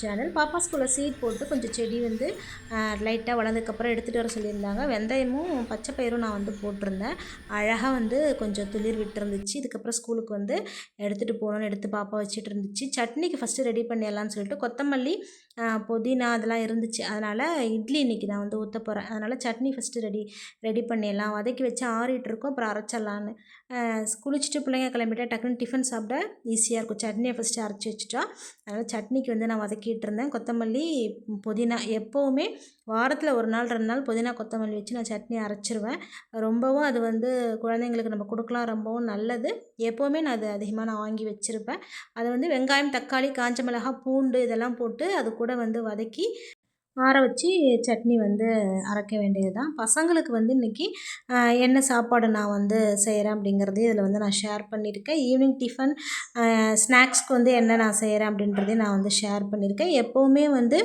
Channel பாப்பா ஸ்கூலில் seat போட்டு கொஞ்சம் செடி வந்து லைட்டாக வளர்ந்ததுக்கப்புறம் எடுத்துகிட்டு வர சொல்லியிருந்தாங்க. வெந்தயமும் பச்சை பயிரும் நான் வந்து போட்டிருந்தேன். அழகாக வந்து கொஞ்சம் துளிர் விட்டுருந்துச்சு. இதுக்கப்புறம் ஸ்கூலுக்கு வந்து எடுத்துகிட்டு போகணுன்னு எடுத்து பாப்பா வச்சுட்டு இருந்துச்சு. சட்னிக்கு ஃபஸ்ட்டு ரெடி பண்ணிடலான்னு சொல்லிட்டு கொத்தமல்லி புதினா அதெல்லாம் இருந்துச்சு. அதனால் இட்லி இன்றைக்கி நான் வந்து ஊற்ற போகிறேன் அதனால் சட்னி ஃபஸ்ட்டு ரெடி ரெடி பண்ணிடலாம். வதக்கி வச்சு ஆறிட்டு இருக்கோம். அப்புறம் அரைச்சிடலான்னு குளிச்சுட்டு பிள்ளைங்க கிளம்பிட்டா டக்குன்னு டிஃபன் சாப்பிட ஈஸியாக இருக்கும். சட்னியை ஃபஸ்ட்டு அரைச்சி வச்சுட்டா அதனால் சட்னிக்கு வந்து நான் வதக்கிட்டு இருந்தேன். கொத்தமல்லி புதினா எப்போவுமே வாரத்தில் ஒரு நாள் ரெண்டு நாள் புதினா கொத்தமல்லி வச்சு நான் சட்னி அரைச்சிருவேன். ரொம்பவும் அது வந்து குழந்தைங்களுக்கு நம்ம கொடுக்கலாம் ரொம்பவும் நல்லது. எப்போவுமே நான் அது அதிகமாக நான் வாங்கி வச்சுருப்பேன். அதை வந்து வெங்காயம் தக்காளி காஞ்ச மிளகாய் பூண்டு இதெல்லாம் போட்டு அது கூட வந்து வதக்கி ஆற வச்சு சட்னி வந்து அரைக்க வேண்டியது தான் பசங்களுக்கு வந்து இன்றைக்கி என்ன சாப்பாடு நான் வந்து செய்கிறேன் அப்படிங்கிறதே இதில் வந்து நான் ஷேர் பண்ணியிருக்கேன். ஈவினிங் டிஃபன் ஸ்நாக்ஸ்க்கு வந்து என்ன நான் செய்கிறேன் அப்படின்றதையும் நான் வந்து ஷேர் பண்ணியிருக்கேன். எப்போவுமே வந்து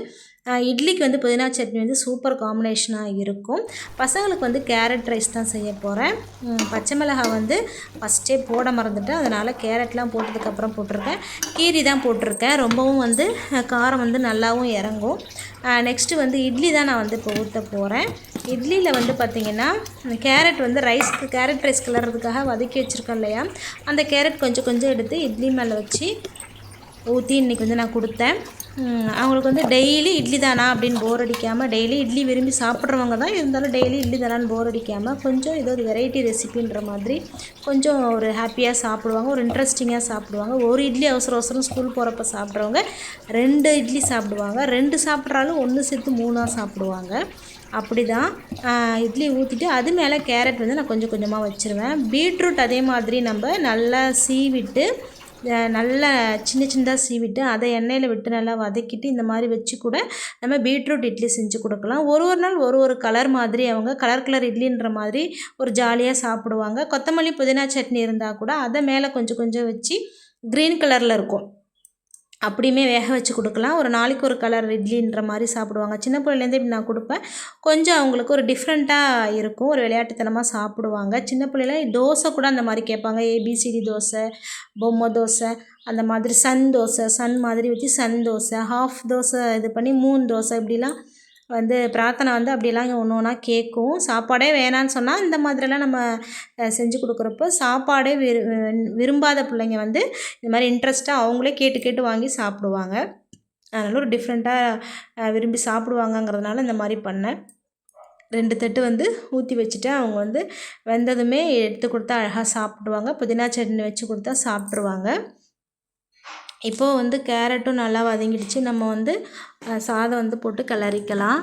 இட்லிக்கு வந்து புதினா சட்னி வந்து சூப்பர் காம்பினேஷனாக இருக்கும். பசங்களுக்கு வந்து கேரட் ரைஸ் தான் செய்ய போகிறேன் பச்சை மிளகாய் வந்து ஃபஸ்ட்டே போட மறந்துட்டேன். அதனால் கேரட்லாம் போட்டதுக்கப்புறம் போட்டிருக்கேன். கீரி தான் போட்டிருக்கேன். ரொம்பவும் வந்து காரம் வந்து நல்லாவும் இறங்கும். நெக்ஸ்ட்டு வந்து இட்லி தான் நான் வந்து இப்போ ஊற்ற போகிறேன் இட்லியில் வந்து பார்த்திங்கன்னா கேரட் வந்து ரைஸ்க்கு கேரட் ரைஸ் கிளறதுக்காக வதக்கி வச்சுருக்கோம் இல்லையா? அந்த கேரட் கொஞ்சம் கொஞ்சம் எடுத்து இட்லி மேலே வச்சு ஊற்றி இன்றைக்கி வந்து நான் கொடுத்தேன். அவங்களுக்கு வந்து டெய்லி இட்லி தானா அப்படின்னு போர் அடிக்காமல் டெய்லி இட்லி விரும்பி சாப்பிட்றவங்க தான் இருந்தாலும் டெய்லி இட்லி தானான்னு போர் அடிக்காமல் கொஞ்சம் ஏதோ ஒரு வெரைட்டி ரெசிபின்ற மாதிரி கொஞ்சம் ஒரு ஹாப்பியாக சாப்பிடுவாங்க ஒரு இன்ட்ரெஸ்டிங்காக சாப்பிடுவாங்க. ஒரு இட்லி அவசர அவசரம் ஸ்கூல் போகிறப்ப சாப்பிட்றவங்க ரெண்டு இட்லி சாப்பிடுவாங்க. ரெண்டு சாப்பிட்றாலும் ஒன்று சேர்த்து மூணாக சாப்பிடுவாங்க. அப்படி தான் இட்லி ஊற்றிட்டு அது மேலே கேரட் வந்து நான் கொஞ்சம் கொஞ்சமாக வச்சுருவேன். பீட்ரூட் அதே மாதிரி நம்ம நல்லா சீவிட்டு நல்லா சின்ன சின்னதாக சீவிட்டு அதை எண்ணெயில் விட்டு நல்லா வதக்கிட்டு இந்த மாதிரி வச்சு கூட நம்ம பீட்ரூட் இட்லி செஞ்சு கொடுக்கலாம். ஒரு ஒரு நாள் ஒரு ஒரு கலர் மாதிரி அவங்க கலர் கலர் இட்லின்ற மாதிரி ஒரு ஜாலியாக சாப்பிடுவாங்க. கொத்தமல்லி புதினா சட்னி இருந்தால் கூட அதை மேலே கொஞ்சம் கொஞ்சம் வச்சு க்ரீன் கலரில் இருக்கும். அப்படியுமே வேக வச்சு கொடுக்கலாம். ஒரு நாளைக்கு ஒரு கலர் இட்லின்ற மாதிரி சாப்பிடுவாங்க. சின்ன பிள்ளைலேருந்தே இப்படி நான் கொடுப்பேன். கொஞ்சம் அவங்களுக்கு ஒரு டிஃப்ரெண்ட்டாக இருக்கும். ஒரு விளையாட்டுத்தனமாக சாப்பிடுவாங்க. சின்ன பிள்ளைல தோசை கூட அந்த மாதிரி கேட்பாங்க. ஏபிசிடி தோசை பொம்மை தோசை அந்த மாதிரி சன் தோசை சன் மாதிரி வச்சு சன் தோசை ஹாஃப் தோசை இது பண்ணி மூணு தோசை இப்படிலாம் வந்து பிரார்த்தனை வந்து அப்படியெல்லாம் ஒன்று ஒன்றா கேட்கும். சாப்பாடே வேணான்னு சொன்னால் இந்த மாதிரிலாம் நம்ம செஞ்சு கொடுக்குறப்போ சாப்பாடே விரு விரும்பாத பிள்ளைங்க வந்து இந்த மாதிரி இன்ட்ரெஸ்ட்டாக அவங்களே கேட்டு கேட்டு வாங்கி சாப்பிடுவாங்க. அதனால் ஒரு டிஃப்ரெண்ட்டாக விரும்பி சாப்பிடுவாங்கங்கிறதுனால இந்த மாதிரி பண்ணேன். ரெண்டு தட்டு வந்து ஊற்றி வச்சுட்டு அவங்க வந்து வெந்ததுமே எடுத்து கொடுத்தா அழகாக சாப்பிடுவாங்க. புதினா சட்னி வச்சு கொடுத்தா சாப்பிட்ருவாங்க இப்போது வந்து கேரட்டும் நல்லா வதங்கிடுச்சு. நம்ம வந்து சாதம் வந்து போட்டு கிளறிக்கலாம்.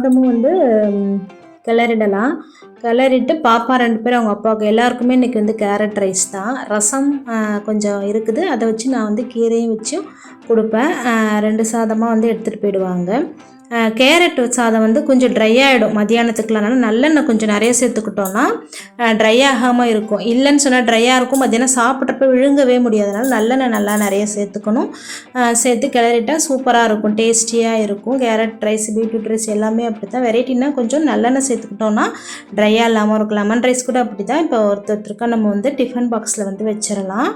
சாதமும் வந்து கிளறிடலாம். கிளறிட்டு பாப்பா ரெண்டு பேரும் அவங்க அப்பாவுக்கு எல்லாருக்குமே இன்றைக்கி வந்து கேரட் ரைஸ் தான். ரசம் கொஞ்சம் இருக்குது. அதை வச்சு நான் வந்து கீரையும் வச்சு கொடுப்பேன். ரெண்டு சாதமாக வந்து எடுத்துகிட்டு போயிடுவாங்க. கேரட் சாதம் வந்து கொஞ்சம் ட்ரை ஆகிடும் மத்தியானத்துக்குலாம் அதனால் நல்லெண்ணெய் கொஞ்சம் நிறைய சேர்த்துக்கிட்டோன்னா ட்ரை ஆகாமல் இருக்கும். இல்லைன்னு சொன்னால் ட்ரையாக இருக்கும். மத்தியானம் சாப்பிட்றப்ப விழுங்கவே முடியாதனால நல்லெண்ணெய் நல்லா நிறைய சேர்த்துக்கணும். சேர்த்து கிளறிட்டால் சூப்பராக இருக்கும். டேஸ்டியாக இருக்கும். கேரட் ரைஸ் பீட்ரூட் ரைஸ் எல்லாமே அப்படி தான் வெரைட்டினா கொஞ்சம் நல்லெண்ணெய் சேர்த்துக்கிட்டோன்னா ட்ரையாக இல்லாமல் இருக்கும் லெமன் ரைஸ் கூட அப்படி தான் இப்போ ஒருத்தருக்கா நம்ம வந்து டிஃபன் பாக்ஸில் வந்து வச்சிடலாம்.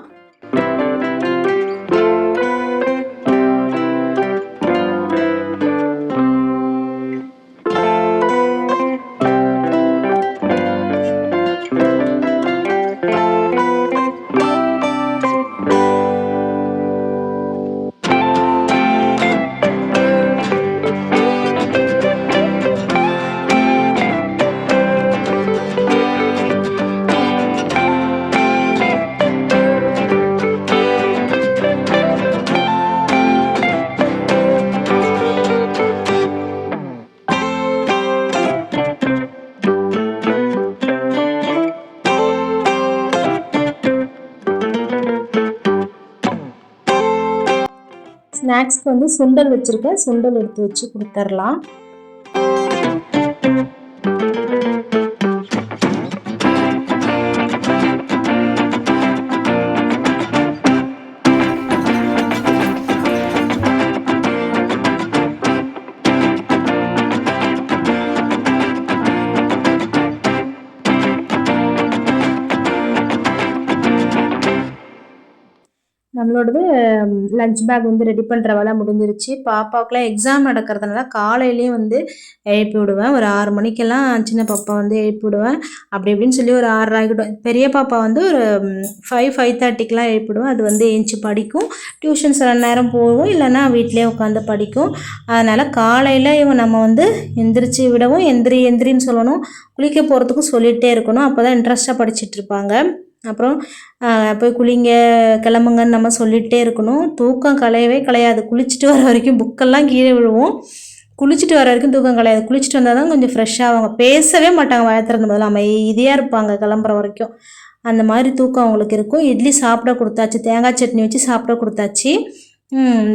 ஸ்நாக்ஸ்க்கு வந்து சுண்டல் வச்சுருக்கேன். சுண்டல் எடுத்து வச்சு கொடுத்துர்லாம். நம்மளோடது லஞ்ச் பேக் வந்து ரெடி பண்ணுற வேலை முடிஞ்சிருச்சு. பாப்பாவுக்குலாம் எக்ஸாம் நடக்கிறதுனால காலையிலேயே வந்து எழுப்பி விடுவேன். ஒரு ஆறு மணிக்கெல்லாம் சின்ன பாப்பா வந்து எழுப்பி விடுவேன். அப்படி இப்படின்னு சொல்லி ஒரு ஆறு ஆகிடும். பெரிய பாப்பா வந்து ஒரு ஃபைவ் ஃபைவ் தேர்ட்டிக்கெலாம் எழுப்பி விடுவேன். அது வந்து ஏஞ்சி படிக்கும். டியூஷன் சில நேரம் போகும். இல்லைன்னா வீட்டிலே உட்காந்து படிக்கும். அதனால் காலையில் இவன் நம்ம வந்து எந்திரிச்சு விடவும் எந்திரி எந்திரின்னு சொல்லணும். குளிக்க போகிறதுக்கும் சொல்லிகிட்டே இருக்கணும். அப்போ தான் இன்ட்ரெஸ்ட்டாக படிச்சுட்டு இருப்பாங்க. அப்புறம் போய் குளிங்க கிளம்புங்கன்னு நம்ம சொல்லிகிட்டே இருக்கணும். தூக்கம் கலையவே கலையாது. குளிச்சுட்டு வர வரைக்கும் புக்கெல்லாம் கீழே விழுவோம். குளிச்சுட்டு வர வரைக்கும் தூக்கம் கலையாது. குளிச்சுட்டு வந்தால் தான் கொஞ்சம் ஃப்ரெஷ்ஷாக அவங்க பேசவே மாட்டாங்க வயத்திறந்த முதல்ல. அமைதியாக இருப்பாங்க கிளம்புற வரைக்கும். அந்த மாதிரி தூக்கம் அவங்களுக்கு இருக்கும். இட்லி சாப்பிட கொடுத்தாச்சு. தேங்காய் சட்னி வச்சு சாப்பிட கொடுத்தாச்சு.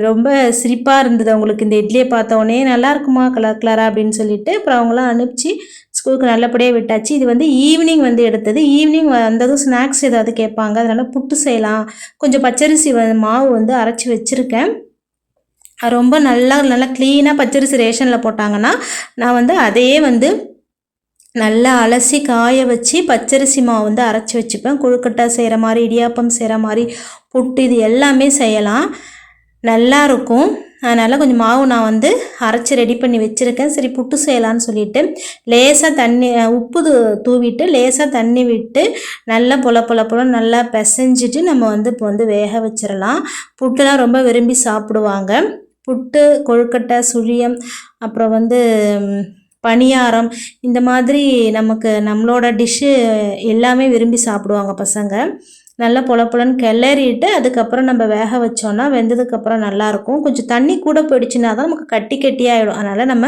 ரொம்ப சிரிப்பாக இருந்தது அவங்களுக்கு. இந்த இட்லியை பார்த்தோன்னே நல்லா இருக்குமா கலர் கலராக அப்படின்னு சொல்லிட்டு அப்புறம் அவங்களாம் அனுப்பிச்சு ஸ்கூலுக்கு நல்லபடியாக விட்டாச்சு. இது வந்து ஈவினிங் வந்து எடுத்தது. ஈவினிங் வந்ததும் ஸ்நாக்ஸ் ஏதாவது கேட்பாங்க. அதனால் புட்டு செய்யலாம். கொஞ்சம் பச்சரிசி மாவு வந்து அரைச்சி வச்சுருக்கேன். ரொம்ப நல்லா நல்லா க்ளீனாக பச்சரிசி ரேஷனில் போட்டாங்கன்னா நான் வந்து அதையே வந்து நல்லா அலசி காய வச்சு பச்சரிசி மாவு வந்து அரைச்சி வச்சுப்பேன். கொழுக்கட்டை செய்கிற மாதிரி இடியாப்பம் செய்கிற மாதிரி புட்டு இது எல்லாமே செய்யலாம். நல்லாயிருக்கும் அதனால் கொஞ்சம் மாவு நான் வந்து அரைச்சி ரெடி பண்ணி வச்சுருக்கேன். சரி புட்டு செய்யலான்னு சொல்லிட்டு லேசாக தண்ணி உப்பு தூவிட்டு லேசாக தண்ணி விட்டு நல்லா பொல பொல பொல நல்லா பிசைஞ்சிட்டு நம்ம வந்து இப்போ வந்து வேக வச்சிடலாம் புட்டுலாம் ரொம்ப விரும்பி சாப்பிடுவாங்க. புட்டு கொழுக்கட்டை சுழியம் அப்புறம் வந்து பணியாரம் இந்த மாதிரி நமக்கு நம்மளோட டிஷ்ஷு எல்லாமே விரும்பி சாப்பிடுவாங்க பசங்க. நல்லா புலப்புலன்னு கிளறிட்டு அதுக்கப்புறம் நம்ம வேக வச்சோன்னா வெந்ததுக்கப்புறம் நல்லாயிருக்கும். கொஞ்சம் தண்ணி கூட போயிடுச்சுன்னா தான் நமக்கு கட்டி கட்டியாகிடும் அதனால் நம்ம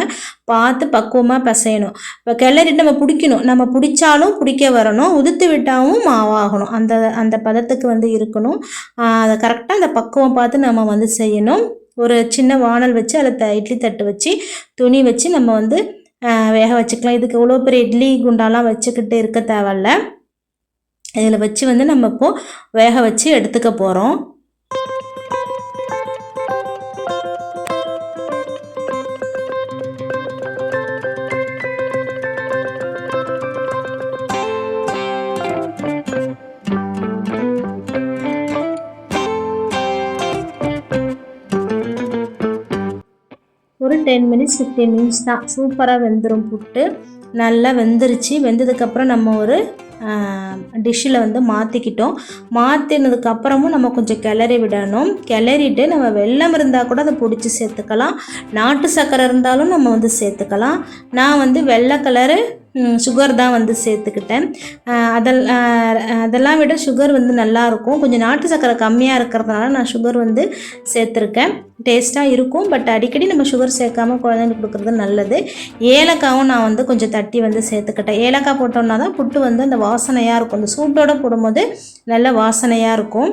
பார்த்து பக்குவமாக பிசையணும். இப்போ கிளறிட்டு நம்ம பிடிக்கணும். நம்ம பிடிச்சாலும் பிடிக்க வரணும். உதுத்து விட்டாவும் மாவாகணும். அந்த அந்த பதத்துக்கு வந்து இருக்கணும். அதை கரெக்டாக அந்த பக்குவம் பார்த்து நம்ம வந்து செய்யணும். ஒரு சின்ன வானல் வச்சு அதில் த இட்லி தட்டு வச்சு துணி வச்சு நம்ம வந்து வேக வச்சுக்கலாம். இதுக்கு இவ்வளோ பெரிய இட்லி குண்டாலாம் வச்சுக்கிட்டு இருக்க தேவையில்ல. இதில் வச்சு வந்து நம்ம இப்போது வேக வச்சு எடுத்துக்க போகிறோம் ஒரு டென் மினிட்ஸ் ஃபிஃப்டீன் மினிட்ஸ் தான். சூப்பராக வெந்துடும் புட்டு. நல்லா வெந்துருச்சு. வெந்ததுக்கப்புறம் நம்ம ஒரு டிஷ்ஷில் வந்து மாற்றிக்கிட்டோம் மாற்றினதுக்கப்புறமும் நம்ம கொஞ்சம் கிளறி விடணும். கிளறிட்டு நம்ம வெள்ளம் இருந்தால் கூட அதை பிடிச்சி சேர்த்துக்கலாம். நாட்டு சர்க்கரை இருந்தாலும் நம்ம வந்து சேர்த்துக்கலாம். நான் வந்து வெள்ளை கலரு சுகர் தான் வந்து சேர்த்துக்கிட்டேன். அதெல்லாம் அதெல்லாம் விட சுகர் வந்து நல்லாயிருக்கும். கொஞ்சம் நாட்டு சர்க்கரை கம்மியாக இருக்கிறதுனால நான் சுகர் வந்து சேர்த்துருக்கேன். டேஸ்ட்டாக இருக்கும் பட் அடிக்கடி நம்ம சுகர் சேர்க்காமல் குழந்தைங்களுக்கு கொடுக்குறது நல்லது. ஏலக்காவும் நான் வந்து கொஞ்சம் தட்டி வந்து சேர்த்துக்கிட்டேன். ஏலக்காய் போட்டோம்னா தான் புட்டு வந்து அந்த வாசனையாக இருக்கும். அந்த சூட்டோடு போடும்போது நல்ல வாசனையாக இருக்கும்.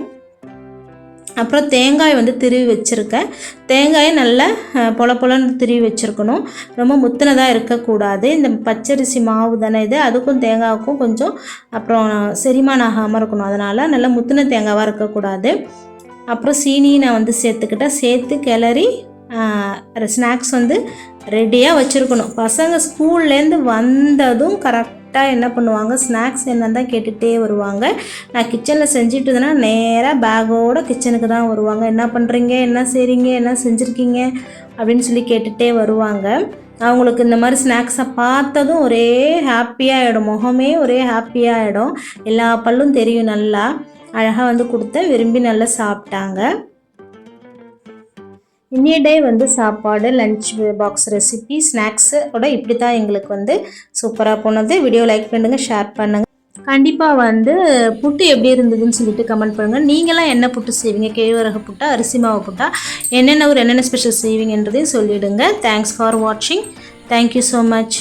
அப்புறம் தேங்காய் வந்து திருவி வச்சுருக்கேன். தேங்காயை நல்லா பொல பொலன்னு திருவி வச்சுருக்கணும். ரொம்ப முத்தினதாக இருக்கக்கூடாது. இந்த பச்சரிசி மாவு தானே இது? அதுக்கும் தேங்காவுக்கும் கொஞ்சம் அப்புறம் செரிமானம் ஆகாமல் இருக்கணும். அதனால் நல்லா முத்தின தேங்காவாக இருக்கக்கூடாது. அப்புறம் சீனியை நான் வந்து சேர்த்துக்கிட்டேன். சேர்த்து கிளறி ஸ்நாக்ஸ் வந்து ரெடியாக வச்சுருக்கணும். பசங்க ஸ்கூல்லேருந்து வந்ததும் கரெக்ட் கரெக்டாக என்ன பண்ணுவாங்க? ஸ்நாக்ஸ் என்னன்னு தான் கேட்டுகிட்டே வருவாங்க. நான் கிச்சனில் செஞ்சுட்டு இருந்தேன்னா நேராக பேக்கோடு கிச்சனுக்கு தான் வருவாங்க. என்ன பண்ணுறீங்க என்ன செய்கிறீங்க என்ன செஞ்சுருக்கீங்க? அப்படின்னு சொல்லி கேட்டுகிட்டே வருவாங்க. அவங்களுக்கு இந்த மாதிரி ஸ்நாக்ஸை பார்த்ததும் ஒரே ஹாப்பியாகிடும் முகமே ஒரே ஹாப்பியாகிடும் எல்லா பல்லும் தெரியும் நல்லா. அழகாக வந்து கொடுத்த விரும்பி நல்லா சாப்பிட்டாங்க. இன்னிய டே வந்து சாப்பாடு லஞ்ச் பாக்ஸ் ரெசிபி ஸ்நாக்ஸோட இப்படி தான் எங்களுக்கு வந்து சூப்பராக போனது. வீடியோ லைக் பண்ணுங்கள் ஷேர் பண்ணுங்கள் கண்டிப்பாக வந்து புட்டு எப்படி இருந்ததுன்னு சொல்லிட்டு கமெண்ட் பண்ணுங்கள் நீங்களாம் என்ன புட்டு செய்வீங்க? கேழ்வரகு புட்டா அரிசி மாவு புட்டா? என்னென்ன ஒரு என்னென்ன ஸ்பெஷல் செய்வீங்கன்றதையும் சொல்லிவிடுங்க தேங்க்ஸ் ஃபார் வாட்சிங் தேங்க்யூ ஸோ மச்